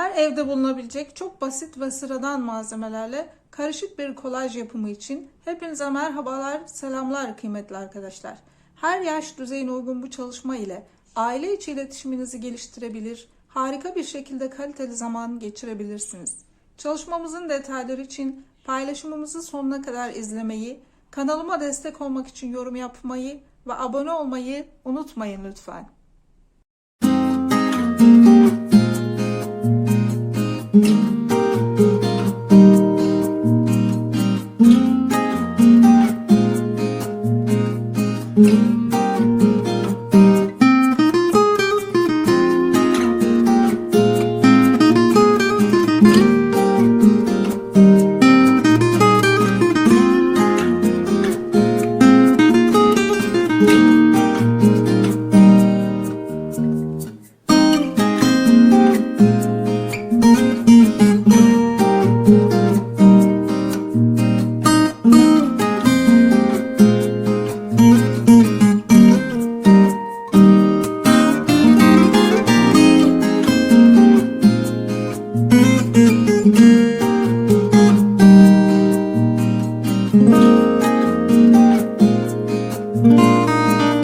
Her evde bulunabilecek çok basit ve sıradan malzemelerle karışık bir kolaj yapımı için hepinize merhabalar, selamlar kıymetli arkadaşlar. Her yaş düzeyine uygun bu çalışma ile aile içi iletişiminizi geliştirebilir, harika bir şekilde kaliteli zaman geçirebilirsiniz. Çalışmamızın detayları için paylaşımımızı sonuna kadar izlemeyi, kanalıma destek olmak için yorum yapmayı ve abone olmayı unutmayın lütfen. thank you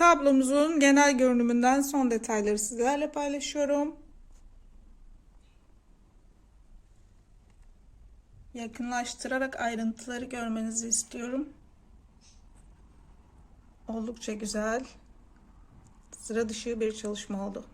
Tablomuzun genel görünümünden son detayları sizlerle paylaşıyorum. Yakınlaştırarak ayrıntıları görmenizi istiyorum. Oldukça güzel, sıra dışı bir çalışma oldu.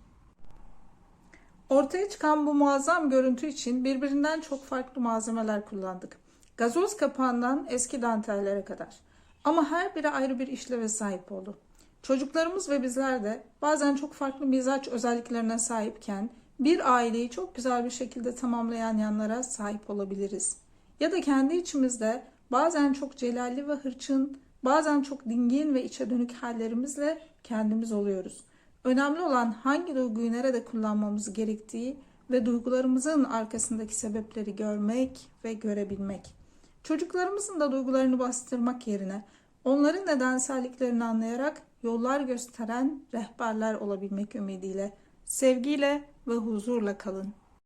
Ortaya çıkan bu muazzam görüntü için birbirinden çok farklı malzemeler kullandık. Gazoz kapağından eski dantellere kadar. Ama her biri ayrı bir işleve sahip oldu. Çocuklarımız ve bizler de bazen çok farklı mizaç özelliklerine sahipken bir aileyi çok güzel bir şekilde tamamlayan yanlara sahip olabiliriz. Ya da kendi içimizde bazen çok celalli ve hırçın, bazen çok dingin ve içe dönük hallerimizle kendimiz oluyoruz. Önemli olan hangi duyguyu nerede kullanmamız gerektiği ve duygularımızın arkasındaki sebepleri görmek ve görebilmek. Çocuklarımızın da duygularını bastırmak yerine onların nedenselliklerini anlayarak yollar gösteren rehberler olabilmek ümidiyle sevgiyle ve huzurla kalın.